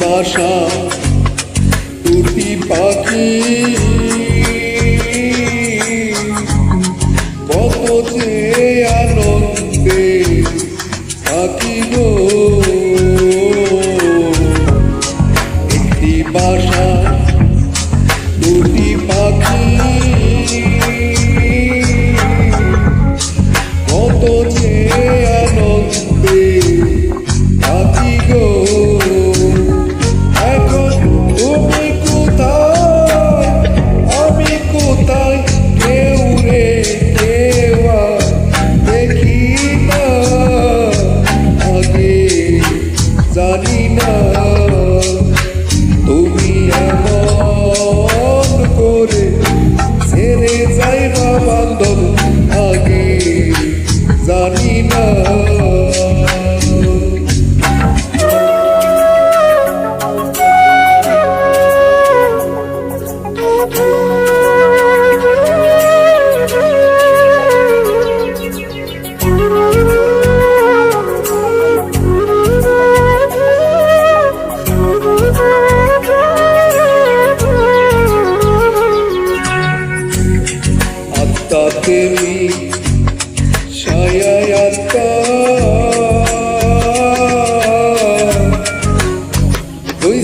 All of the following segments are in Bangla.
বাসা পাখি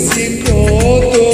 esse ponto.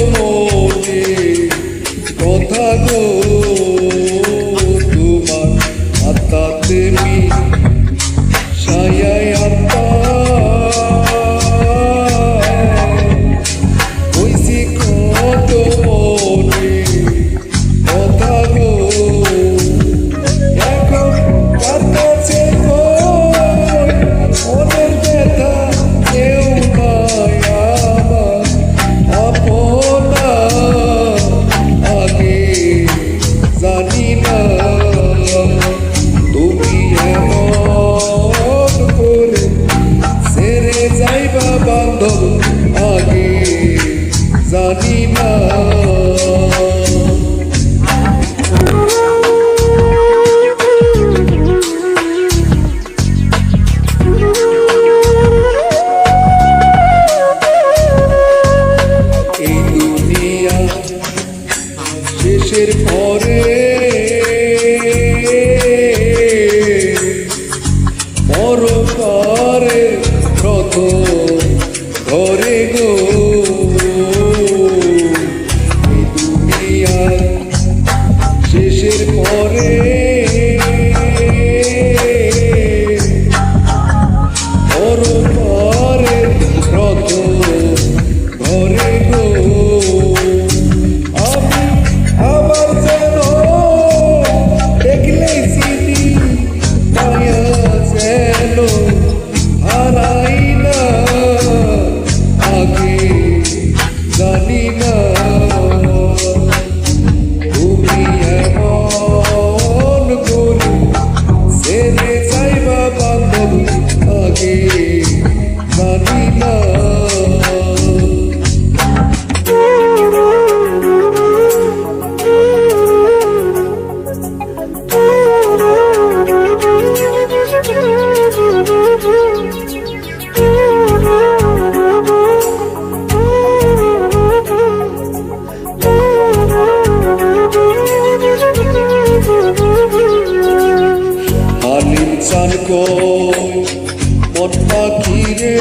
মন পাখি রে।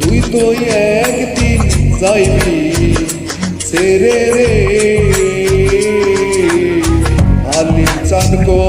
তুই তো একদিন যাইবি সেরে রে। আলি চাঁদ গো